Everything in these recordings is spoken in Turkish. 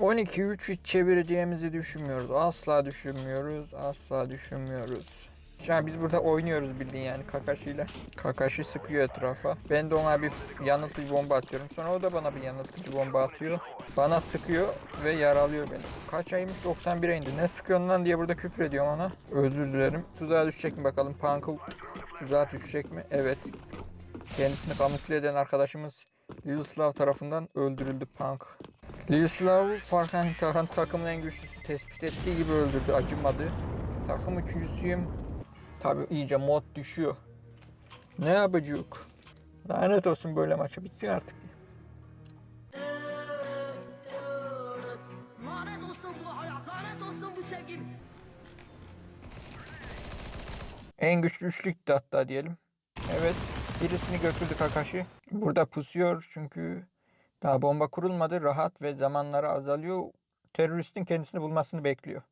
12-3 hiç çevireceğimizi düşünmüyoruz. Asla düşünmüyoruz. Asla düşünmüyoruz. Şu an biz burada oynuyoruz bildiğin yani Kakashi'yle. Kakashi sıkıyor etrafa. Ben de ona bir yanıltıcı bomba atıyorum. Sonra o da bana bir yanıltıcı bomba atıyor. Bana sıkıyor ve yaralıyor beni. Kaç aymış? 91'e indi. Ne sıkıyorsun lan diye burada küfür ediyorum ona. Özür dilerim. Tuzağa düşecek mi bakalım? Punk'ı tuzağa düşecek mi? Evet. Kendisini kamufle eden arkadaşımız Lilislav tarafından öldürüldü Punk. Lilislav Farkan Tahan takımın en güçlüsü tespit ettiği gibi öldürdü. Acımadı. Takım üçüncüsüyüm. Tabi iyice mod düşüyor. Ne yapacak? Lanet olsun böyle maça bitsin artık. Lanet olsun bu hayat, lanet olsun bu sevgi. En güçlü üçlüktü hatta diyelim. Evet. Birisini götürdü Kakashi. Burada pusuyor çünkü daha bomba kurulmadı. Rahat ve zamanları azalıyor. Teröristin kendisini bulmasını bekliyor.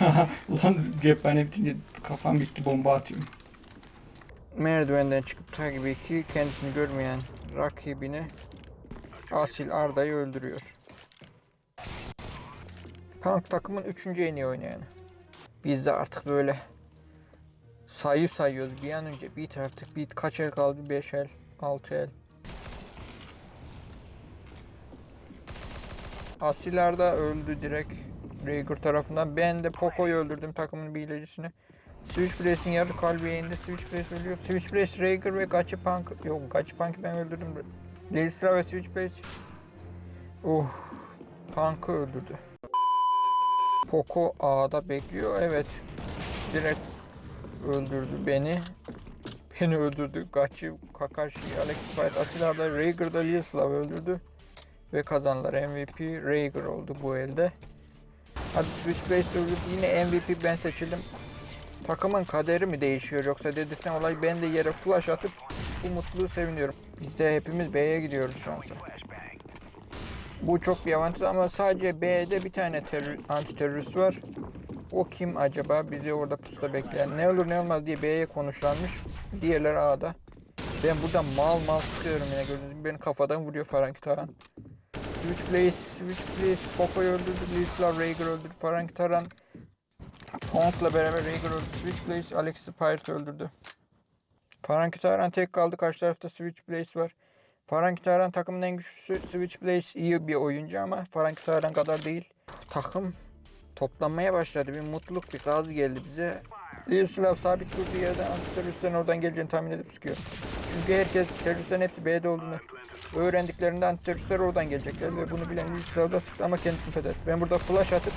Ulan cephane bitince kafam bitti bomba atıyorum. Merdivenden çıkıp tabii ki kendisini görmeyen rakibini Asil Arda'yı öldürüyor. Punk takımın 3. en iyi oynayanı. Biz de artık böyle sayı sayıyoruz bir an önce. Bit artık bit kaç el kaldı? 5 el, 6 el. Asil Arda öldü direkt Rhaegar tarafından. Ben de Poco'yu öldürdüm takımın bilecisini. Switch Blaze'in yarı kalbiye indi. Switch Blaze ölüyor. Switch Blaze, Rhaegar ve Gachi Punk. Yok Gachi Punk'ı ben öldürdüm. Leistra ve Switch Blaze. Oh. Punk'ı öldürdü. Poco A'da bekliyor. Evet. Direkt öldürdü beni. Beni öldürdü. Gachi, Kakashi, Alex Fight, Asila'da Rhaegar'da Lieslav öldürdü. Ve kazanlar MVP Rhaegar oldu bu elde. Hadi Switch Blaze öldürdü. Yine MVP ben seçildim takımın kaderi mi değişiyor yoksa dedikten olay ben de yere flash atıp bu mutluluğu seviniyorum. Biz de hepimiz B'ye gidiyoruz şu anda. Bu çok bir avantaj ama sadece B'de bir tane terör, anti terörist var. O kim acaba? Bizi orada pusuda bekleyen. Ne olur ne olmaz diye B'ye konuşlanmış. Diğerleri A'da. Ben burada mal mal sıkıyorum yine gördüğünüz. Beni kafadan vuruyor Faranki Taran. Switch Blaze, Switch Blaze, Poco'yu öldürdü, Liesla, Rhaegar öldürdü, Faranki Taran, Honk'la beraber Rhaegar öldü. Switch Blaze Alex'i Pirate öldürdü. Faranki Taran tek kaldı. Karşı tarafta Switch Blaze var. Faranki Taran takımın en güçlüsü. Switch Blaze iyi bir oyuncu ama Faranki Taran kadar değil. Takım toplanmaya başladı. Bir mutluluk, bir gaz geldi bize. Liuslav sabit durduğu yerden antiteröristlerin oradan geleceğini tahmin edip sıkıyor. Çünkü herkes teröristlerin hepsi B'de olduğunu öğrendiklerinde antiteröristler oradan gelecekler ve bunu bilen Liuslav da sıktı ama kendisini fethetti. Ben burada flash atıp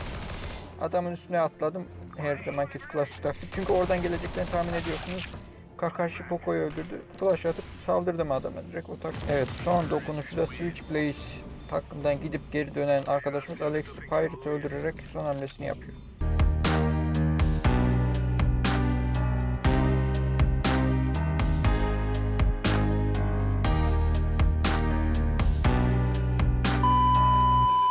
Adamın üstüne atladım. Her zamanki klasik taktik. Çünkü oradan geleceklerini tahmin ediyorsunuz. Kakashi Poco'yu öldürdü. Flash atıp saldırdım adama direkt o tak. Evet son dokunuşu da Switch Blaze takımdan gidip geri dönen arkadaşımız Alex Pirate öldürerek son hamlesini yapıyor.